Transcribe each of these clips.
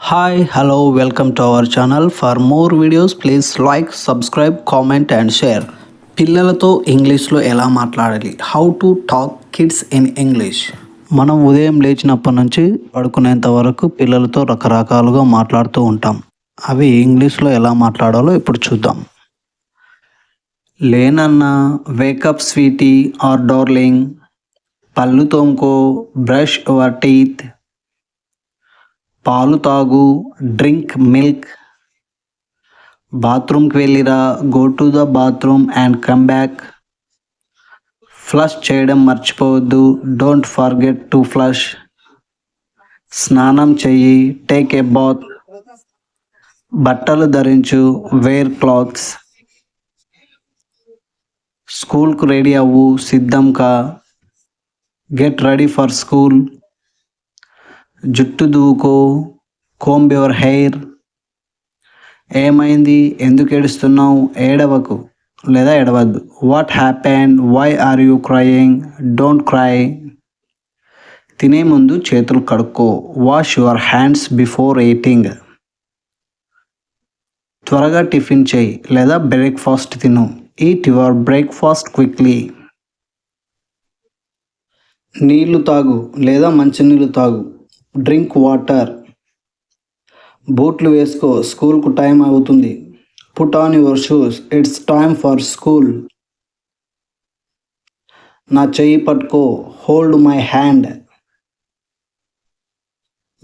Hi hello welcome to our channel for more videos please like subscribe comment and share పిల్లలతో ఇంగ్లీష్లో ఎలా మాట్లాడాలి? How to talk kids in English మనం ఉదయం లేచినప్పటి నుంచి పడుకునేంత వరకు పిల్లలతో రకరకాలుగా మాట్లాడుతూ ఉంటాం. అవి ఇంగ్లీష్లో ఎలా మాట్లాడాలో ఇప్పుడు చూద్దాం. లేనన్నా wake up sweetie or darling పళ్ళు తోముకో బ్రష్ యువర్ టీత్ పాలు తాగు డ్రింక్ మిల్క్. బాత్రూమ్కి వెళ్ళిరా go to the bathroom and come back. Flush చేయడం మర్చిపోవద్దు డోంట్ ఫర్గెట్ టు ఫ్లష్. స్నానం చెయ్యి టేక్ ఏ బాత్. బట్టలు ధరించు వేర్ క్లాత్స్. స్కూల్కు రెడీ అవ్వు సిద్ధం కా. Get ready for school. జుట్టు దూకో కోంబ్ యువర్ హెయిర్. ఏమైంది? ఎందుకు ఏడుస్తున్నావు? ఏడవకు లేదా ఏడవద్దు. What happen why are you crying don't cry తినే ముందు చేతులు కడుక్కో. Wash your hands before eating త్వరగా టిఫిన్ చేయి లేదా బ్రేక్ఫాస్ట్ తిను. ఈట్ యువర్ బ్రేక్ఫాస్ట్ క్విక్లీ నీళ్ళు తాగు లేదా మంచినీళ్ళు తాగు. Drink water. బూట్లు వేసుకో స్కూల్కు టైం అవుతుంది. Put on your shoes it's time for school. నా చెయ్యి పట్టుకో హోల్డ్ మై హ్యాండ్.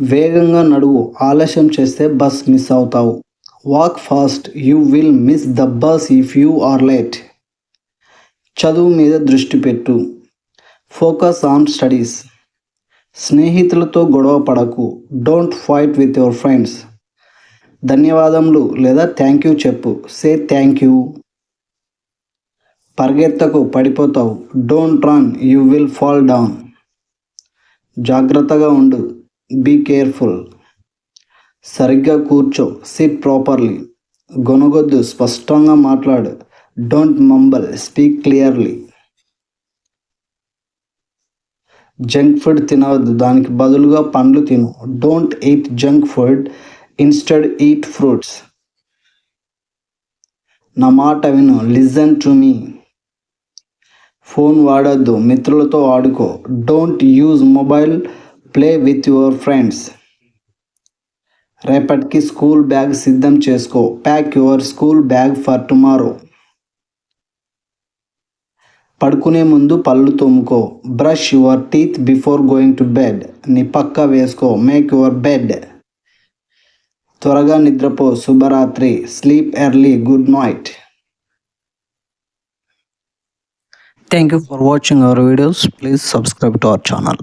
వేగంగా నడువు ఆలస్యం చేస్తే బస్ మిస్ అవుతావు. Walk fast you will miss the bus if you are late. చదువు మీద దృష్టి పెట్టు. Focus on studies. స్నేహితులతో గొడవ పడకు. Don't fight with your friends ధన్యవాదములు లేదా థ్యాంక్ యూ చెప్పు. సే థ్యాంక్ యూ పరిగెత్తకు పడిపోతావు. Don't run you will fall down జాగ్రత్తగా ఉండు. బీ కేర్ఫుల్ సరిగ్గా కూర్చో. సిట్ ప్రాపర్లీ గొనగొద్దు స్పష్టంగా మాట్లాడు. Don't mumble speak clearly junk food తినవద్దు. దానికి బదులుగా పండ్లు తిను. Don't eat junk food instead eat fruits నా మాట విను. లిజన్ టు మీ ఫోన్ వాడద్దు. మిత్రులతో ఆడుకో. Don't use mobile play with your friends రేపటికి స్కూల్ బ్యాగ్ సిద్ధం చేసుకో. Pack your school bag for tomorrow పడుకునే ముందు పళ్ళు తోముకో. Brush your teeth before going to bed నీ పక్క వేసుకో. మేక్ యువర్ బెడ్ త్వరగా నిద్రపో. శుభరాత్రి. Sleep early good night thank you for watching our videos please subscribe to our channel